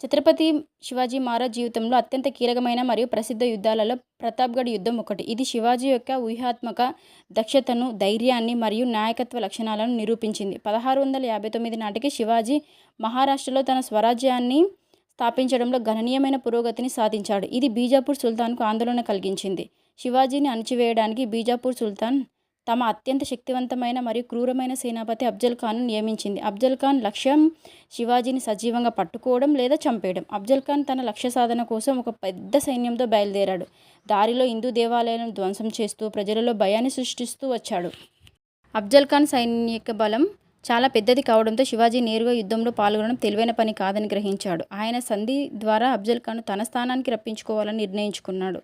ఛత్రపతి శివాజీ మహారాజ్ జీవితంలో అత్యంత కీలకమైన మరియు ప్రసిద్ధ యుద్ధాలలో ప్రతాప్గఢ్ యుద్ధం ఒకటి. ఇది శివాజీ యొక్క ఊహాత్మక దక్షతను ధైర్యాన్ని మరియు నాయకత్వ లక్షణాలను నిరూపించింది. పదహారు వందల యాభై తొమ్మిది నాటికి శివాజీ మహారాష్ట్రలో తన స్వరాజ్యాన్ని స్థాపించడంలో గణనీయమైన పురోగతిని సాధించాడు. ఇది బీజాపూర్ సుల్తాన్కు ఆందోళన కలిగించింది. శివాజీని అణచివేయడానికి బీజాపూర్ సుల్తాన్ తమ అత్యంత శక్తివంతమైన మరియు క్రూరమైన సేనాపతి అఫ్జల్ ఖాన్ను నియమించింది. అఫ్జల్ ఖాన్ లక్ష్యం శివాజీని సజీవంగా పట్టుకోవడం లేదా చంపేయడం. అఫ్జల్ ఖాన్ తన లక్ష్య సాధన కోసం ఒక పెద్ద సైన్యంతో బయలుదేరాడు. దారిలో హిందూ దేవాలయాలను ధ్వంసం చేస్తూ ప్రజలలో భయాన్ని సృష్టిస్తూ వచ్చాడు. అఫ్జల్ ఖాన్ సైనిక బలం చాలా పెద్దది కావడంతో శివాజీ నేరుగా యుద్ధంలో పాల్గొనడం తెలివైన పని కాదని గ్రహించాడు. ఆయన సంధి ద్వారా అఫ్జల్ ఖాన్ తన స్థానానికి రప్పించుకోవాలని నిర్ణయించుకున్నాడు.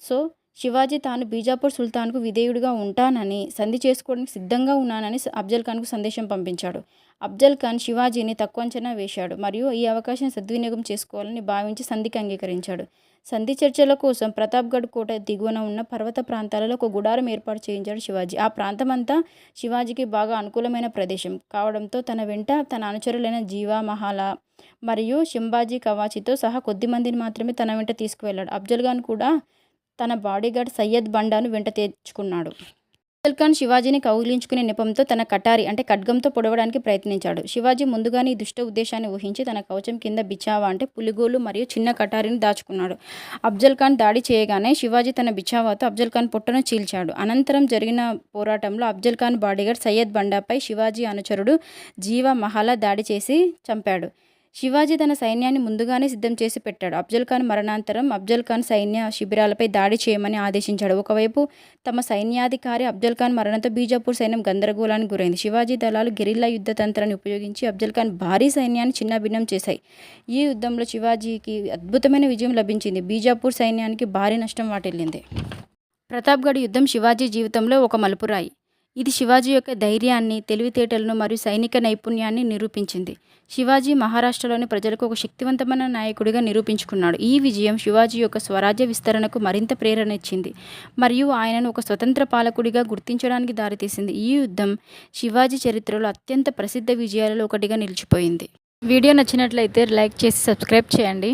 సో శివాజీ తాను బీజాపూర్ సుల్తాన్కు విధేయుడిగా ఉంటానని సంధి చేసుకోవడానికి సిద్ధంగా ఉన్నానని అఫ్జల్ ఖాన్కు సందేశం పంపించాడు. అఫ్జల్ ఖాన్ శివాజీని తక్కువ అంచనా వేశాడు మరియు ఈ అవకాశం సద్వినియోగం చేసుకోవాలని భావించి సంధికి అంగీకరించాడు. సంధి చర్చల కోసం ప్రతాప్గఢ్ కోట దిగువన ఉన్న పర్వత ప్రాంతాలలో ఒక గుడారం ఏర్పాటు చేయించాడు శివాజీ. ఆ ప్రాంతమంతా శివాజీకి బాగా అనుకూలమైన ప్రదేశం కావడంతో తన వెంట తన అనుచరులైన జీవా మహాల మరియు శింబాజీ కవాచితో సహా కొద్ది మందిని మాత్రమే తన వెంట తీసుకువెళ్ళాడు. అఫ్జల్ ఖాన్ కూడా తన బాడీగార్డ్ సయ్యద్ బండాను వెంట తెచ్చుకున్నాడు. అఫ్జల్ ఖాన్ శివాజీని కౌగిలించుకునే నెపంతో తన కటారి అంటే ఖడ్గంతో పొడవడానికి ప్రయత్నించాడు. శివాజీ ముందుగానే ఈ దుష్ట ఉద్దేశాన్ని ఊహించి తన కవచం కింద బిచావా అంటే పులిగోలు మరియు చిన్న కటారిని దాచుకున్నాడు. అఫ్జల్ ఖాన్ దాడి చేయగానే శివాజీ తన బిచావాతో అఫ్జల్ ఖాన్ పొట్టను చీల్చాడు. అనంతరం జరిగిన పోరాటంలో అఫ్జల్ ఖాన్ బాడీగార్డ్ సయ్యద్ బండాపై శివాజీ అనుచరుడు జీవ మహాలా దాడి చేసి చంపాడు. శివాజీ తన సైన్యాన్ని ముందుగానే సిద్ధం చేసి పెట్టాడు. అఫ్జల్ ఖాన్ మరణాంతరం అఫ్జల్ ఖాన్ సైన్య శిబిరాలపై దాడి చేయమని ఆదేశించాడు. ఒకవైపు తమ సైన్యాధికారి అఫ్జల్ ఖాన్ మరణంతో బీజాపూర్ సైన్యం గందరగోళానికి గురైంది. శివాజీ దళాలు గెరిల్లా యుద్ధ తంత్రాన్ని ఉపయోగించి అఫ్జల్ ఖాన్ భారీ సైన్యాన్ని చిన్నభిన్నం చేశాయి. ఈ యుద్ధంలో శివాజీకి అద్భుతమైన విజయం లభించింది. బీజాపూర్ సైన్యానికి భారీ నష్టం వాటిల్లింది. ప్రతాప్గఢ్ యుద్ధం శివాజీ జీవితంలో ఒక మలుపురాయి ఇది శివాజీ యొక్క ధైర్యాన్ని తెలివితేటలను మరియు సైనిక నైపుణ్యాన్ని నిరూపించింది. శివాజీ మహారాష్ట్రలోని ప్రజలకు ఒక శక్తివంతమైన నాయకుడిగా నిరూపించుకున్నాడు. ఈ విజయం శివాజీ యొక్క స్వరాజ్య విస్తరణకు మరింత ప్రేరణ ఇచ్చింది మరియు ఆయనను ఒక స్వతంత్ర పాలకుడిగా గుర్తించడానికి దారితీసింది. ఈ యుద్ధం శివాజీ చరిత్రలో అత్యంత ప్రసిద్ధ విజయాలలో ఒకటిగా నిలిచిపోయింది. వీడియో నచ్చినట్లయితే లైక్ చేసి సబ్స్క్రైబ్ చేయండి.